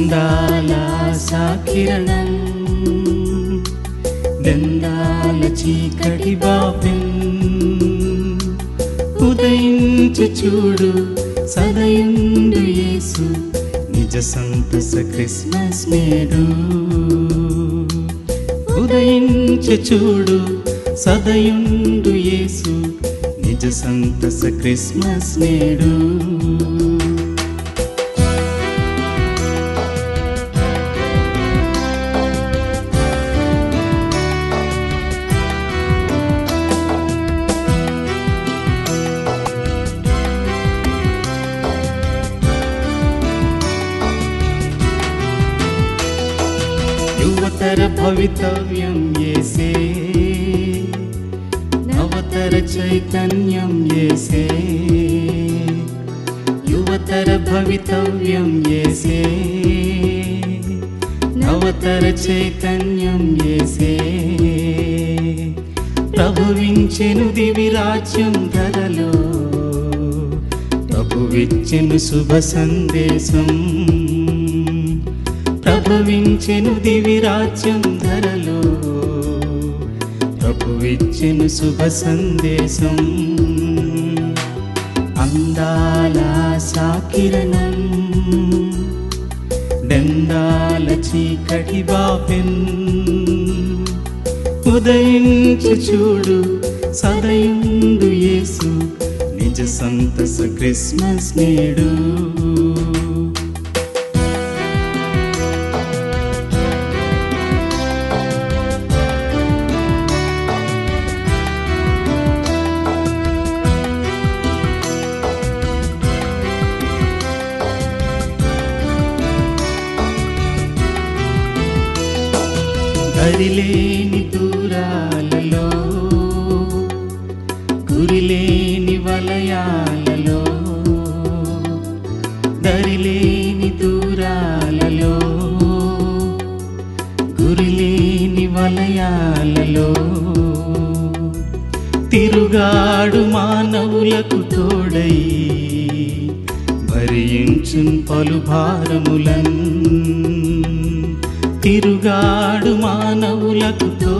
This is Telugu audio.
అందాల సాకిరణం దండాల చీకటి బాపిన్ ఉదయించు చూడు సదయందు యేసు నిజ సంతస క్రిస్మస్ నేడు. ఉదయించు చూడు సదయుండు యేసు నిజ సంతస క్రిస్మస్ నేడు. యువతర భవితవ్యం ఏసే. నవతర చైతన్యం ఏసే. యువతర భవితవ్యం ఏసే. నవతర చైతన్యం ఏసే. ప్రభువించెను దివిరాజ్యం ధరలో. ప్రభువిచ్చెను శుభ సందేశం. అనుభవించెను దివిరాజ్యం ధరలో. ప్రభువిచ్చెను శుభ సందేశం. అందాల సాకిరణం. దందాల చీకటి బాపెన్ ఉదయించు చూడు సదయుండు యేసు. నిజ సంతస క్రిస్మస్ నేడు. దరిలేని దూరాలలో గురిలేని వలయాలలో దరిలేని దూరాలలో గురిలేని వలయాలలో. తిరుగాడు మానవులకు తోడై భరించున్ పలు భారములన్ తిరుగాడు మానవులకు తోడై